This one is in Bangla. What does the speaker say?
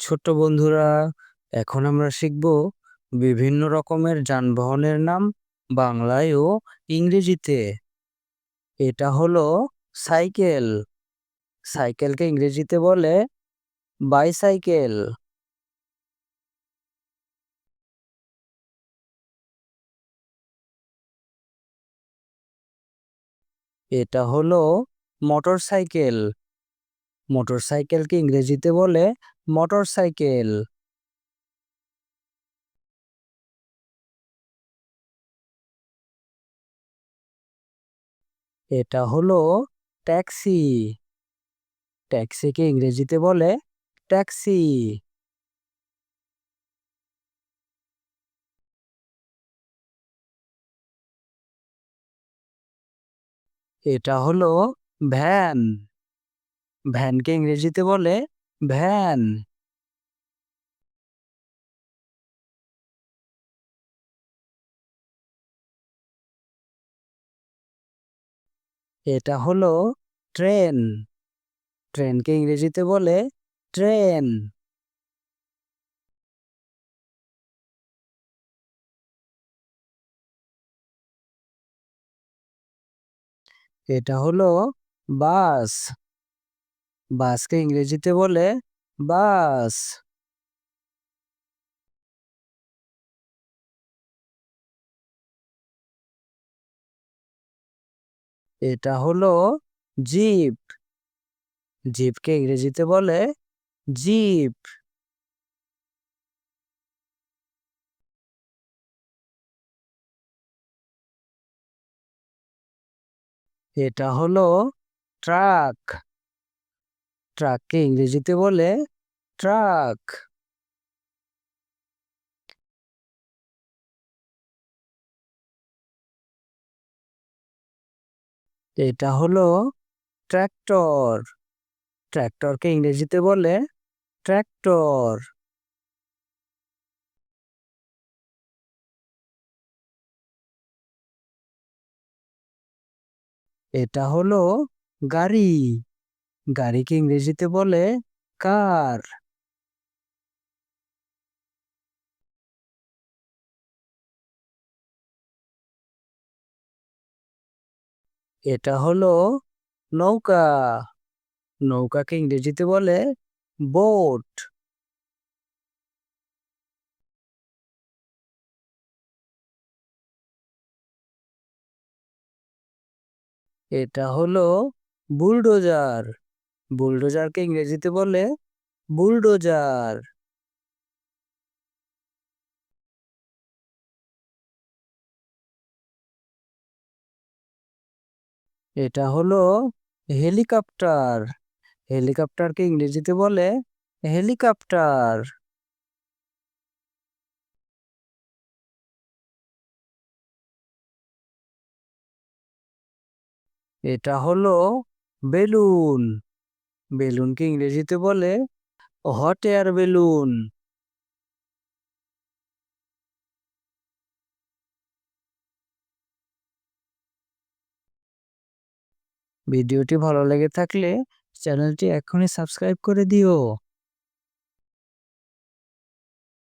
ছোট্ট বন্ধুরা, এখন আমরা শিখব বিভিন্ন রকমের যানবাহনের নাম বাংলায় ও ইংরেজিতে। এটা হলো সাইকেল। সাইকেলকে ইংরেজিতে বলে বাইসাইকেল। এটা হলো মোটর সাইকেল মোটর সাইকেলকে ইংরেজিতে বলে মোটর সাইকেল এটা হলো ট্যাক্সি। ট্যাক্সিকে ইংরেজিতে বলে ট্যাক্সি। এটা হলো ভ্যান। ভ্যানকে ইংরেজিতে বলে ভ্যান। এটা হলো ট্রেন। ট্রেনকে ইংরেজিতে বলে ট্রেন। এটা হলো বাস। বাসকে ইংরেজিতে বলে বাস। এটা হলো জিপ। জিপকে ইংরেজিতে বলে জিপ। এটা হলো ট্রাক। ট্রাককে ইংরেজিতে বলে ট্রাক। এটা হলো ট্র্যাক্টর। ট্র্যাক্টরকে ইংরেজিতে বলে ট্র্যাক্টর। এটা হলো গাড়ি। গাড়িকে ইংরেজিতে বলে কার? এটা হলো নৌকা। নৌকাকে ইংরেজিতে বলে বোট। এটা হলো বুলডোজার। বুলডোজারকে ইংরেজিতে বলে বুলডোজার। এটা হলো হেলিকপ্টার। হেলিকপ্টারকে ইংরেজিতে বলে হেলিকপ্টার। এটা হলো বেলুন। বেলুনকে ইংরেজিতে বলে হট এয়ার বেলুন। ভিডিওটি ভালো লেগে থাকলে চ্যানেলটি এখনই সাবস্ক্রাইব করে দিও।